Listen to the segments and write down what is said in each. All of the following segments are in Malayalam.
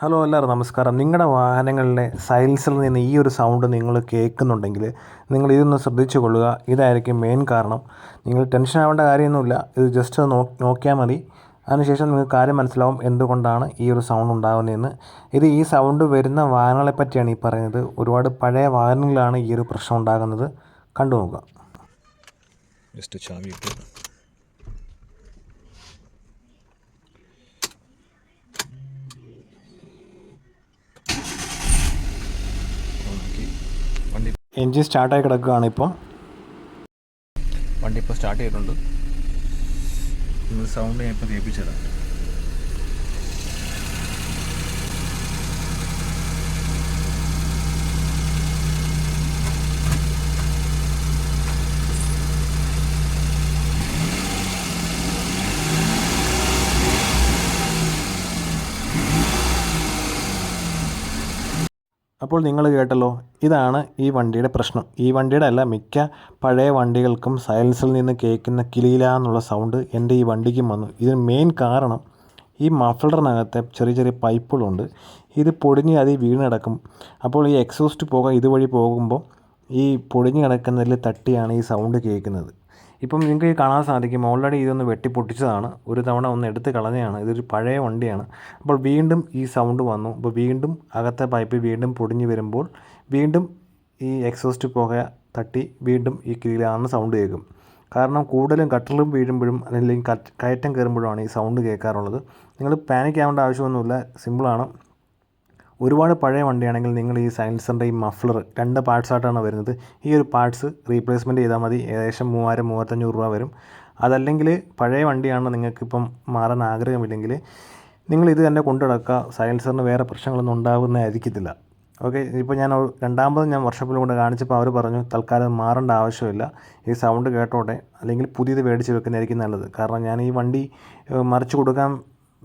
ഹലോ എല്ലാവരും നമസ്കാരം. നിങ്ങളുടെ വാഹനങ്ങളിലെ സൈലൻസിൽ നിന്ന് ഈ ഒരു സൗണ്ട് നിങ്ങൾ കേൾക്കുന്നുണ്ടെങ്കിൽ നിങ്ങൾ ഇതൊന്ന് ശ്രദ്ധിച്ചു കൊള്ളുക. ഇതായിരിക്കും മെയിൻ കാരണം. നിങ്ങൾ ടെൻഷൻ ആവേണ്ട കാര്യമൊന്നുമില്ല. ഇത് ജസ്റ്റ് നോ നോക്കിയാൽ മതി. അതിനുശേഷം നിങ്ങൾക്ക് കാര്യം മനസ്സിലാവും എന്തുകൊണ്ടാണ് ഈ ഒരു സൗണ്ട് ഉണ്ടാകുന്നതെന്ന്. ഇത് ഈ സൗണ്ട് വരുന്ന വാഹനങ്ങളെ പറ്റിയാണ് ഈ പറയുന്നത്. ഒരുപാട് പഴയ വാഹനങ്ങളിലാണ് ഈ ഒരു പ്രശ്നം ഉണ്ടാകുന്നത്. കണ്ടു നോക്കുക ജസ്റ്റ് ചാവി എൻജിൻ സ്റ്റാർട്ടായി കിടക്കുകയാണ് ഇപ്പം. വണ്ടി ഇപ്പോൾ സ്റ്റാർട്ട് ചെയ്തിട്ടുണ്ട്. സൗണ്ട് ഞാൻ ഇപ്പോൾ കേൾപ്പിച്ചതാണ് അപ്പോൾ നിങ്ങൾ കേട്ടല്ലോ ഇതാണ് ഈ വണ്ടിയുടെ പ്രശ്നം. ഈ വണ്ടിയുടെ അല്ല മിക്ക പഴയ വണ്ടികൾക്കും സൈലൻസിൽ നിന്ന് കേൾക്കുന്ന കിലീല എന്നുള്ള സൗണ്ട് എന്റെ ഈ വണ്ടിക്കും വന്നു. ഇതിന് മെയിൻ കാരണം ഈ മഫ്ലറിനകത്തെ ചെറിയ ചെറിയ പൈപ്പുകളുണ്ട്. ഇത് പൊടിഞ്ഞ് അതിൽ വീണടക്കും. അപ്പോൾ ഈ എക്സോസ്റ്റ് പോകാൻ ഇതുവഴി പോകുമ്പോൾ ഈ പൊടിഞ്ഞ് കിടക്കുന്നതിൽ തട്ടിയാണ് ഈ സൗണ്ട് കേൾക്കുന്നത്. ഇപ്പം നിങ്ങൾക്ക് കാണാൻ സാധിക്കും. ഓൾറെഡി ഇതൊന്ന് വെട്ടിപ്പൊട്ടിച്ചതാണ്. ഒരു തവണ ഒന്ന് എടുത്ത് കളഞ്ഞതാണ്. ഇതൊരു പഴയ വണ്ടിയാണ്. അപ്പോൾ വീണ്ടും ഈ സൗണ്ട് വന്നു. അപ്പോൾ വീണ്ടും അകത്തെ പൈപ്പ് വീണ്ടും പൊടിഞ്ഞ് വരുമ്പോൾ വീണ്ടും ഈ എക്സോസ്റ്റ് പുക തട്ടി വീണ്ടും ഈ കീഴിലാണ് സൗണ്ട് കേൾക്കും. കാരണം കൂടുതലും കട്ടറിലും വീഴുമ്പോഴും അല്ലെങ്കിൽ കയറ്റം കയറുമ്പോഴുമാണ് ഈ സൗണ്ട് കേൾക്കാറുള്ളത്. നിങ്ങൾ പാനിക് ആവേണ്ട ആവശ്യമൊന്നുമില്ല. സിമ്പിളാണ് ഒരുപാട് പഴയ വണ്ടിയാണെങ്കിൽ നിങ്ങൾ ഈ സൈലൻസറിന്റെ ഈ മഫ്ലർ രണ്ട് പാർട്സായിട്ടാണ് വരുന്നത്. ഈ ഒരു പാർട്സ് റീപ്ലേസ്മെന്റ് ചെയ്താൽ മതി. ഏകദേശം മൂവായിരം മൂവായിരത്തഞ്ഞൂറ് രൂപ വരും. അതല്ലെങ്കിൽ പഴയ വണ്ടിയാണ് നിങ്ങൾക്കിപ്പം മാറാൻ ആഗ്രഹമില്ലെങ്കിൽ നിങ്ങൾ ഇത് തന്നെ കൊണ്ടു നടക്കുക. സൈലൻസറിന് വേറെ പ്രശ്നങ്ങളൊന്നും ഉണ്ടാകുന്നതായിരിക്കത്തില്ല ഓക്കെ ഇപ്പോൾ ഞാൻ രണ്ടാമത് ഞാൻ വർഷോപ്പിൽ കൊണ്ട് കാണിച്ചപ്പോൾ അവർ പറഞ്ഞു തൽക്കാലം മാറേണ്ട ആവശ്യമില്ല. ഈ സൗണ്ട് കേട്ടോട്ടെ. അല്ലെങ്കിൽ പുതിയത് മേടിച്ച് വെക്കുന്നതായിരിക്കും നല്ലത്. കാരണം ഞാൻ ഈ വണ്ടി മറിച്ച് കൊടുക്കാൻ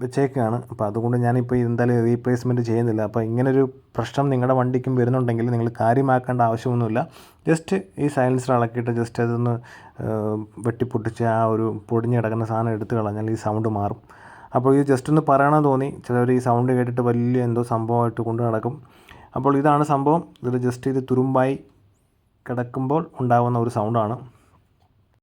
വെച്ചേക്കാണ്. അപ്പോൾ അതുകൊണ്ട് ഞാനിപ്പോൾ എന്തായാലും റീപ്ലേസ്മെന്റ് ചെയ്യുന്നില്ല. അപ്പോൾ ഇങ്ങനൊരു പ്രശ്നം നിങ്ങളുടെ വണ്ടിക്കും വരുന്നുണ്ടെങ്കിൽ നിങ്ങൾ കാര്യമാക്കേണ്ട ആവശ്യമൊന്നുമില്ല. ജസ്റ്റ് ഈ സൈലൻസർ ഇളക്കിയിട്ട് ജസ്റ്റ് അതൊന്ന് വെട്ടിപ്പൊട്ടിച്ച് ആ ഒരു പൊടിഞ്ഞ് കിടക്കുന്ന സാധനം എടുത്തു കളഞ്ഞാൽ ഈ സൗണ്ട് മാറും. അപ്പോൾ ഇത് ജസ്റ്റ് ഒന്ന് പറയണമെന്ന് തോന്നി. ചിലർ ഈ സൗണ്ട് കേട്ടിട്ട് വലിയ എന്തോ സംഭവമായിട്ട് കൊണ്ട് നടക്കും. അപ്പോൾ ഇതാണ് സംഭവം. ഇത് ജസ്റ്റ് ഇത് തുരുമ്പായി കിടക്കുമ്പോൾ ഉണ്ടാകുന്ന ഒരു സൗണ്ടാണ്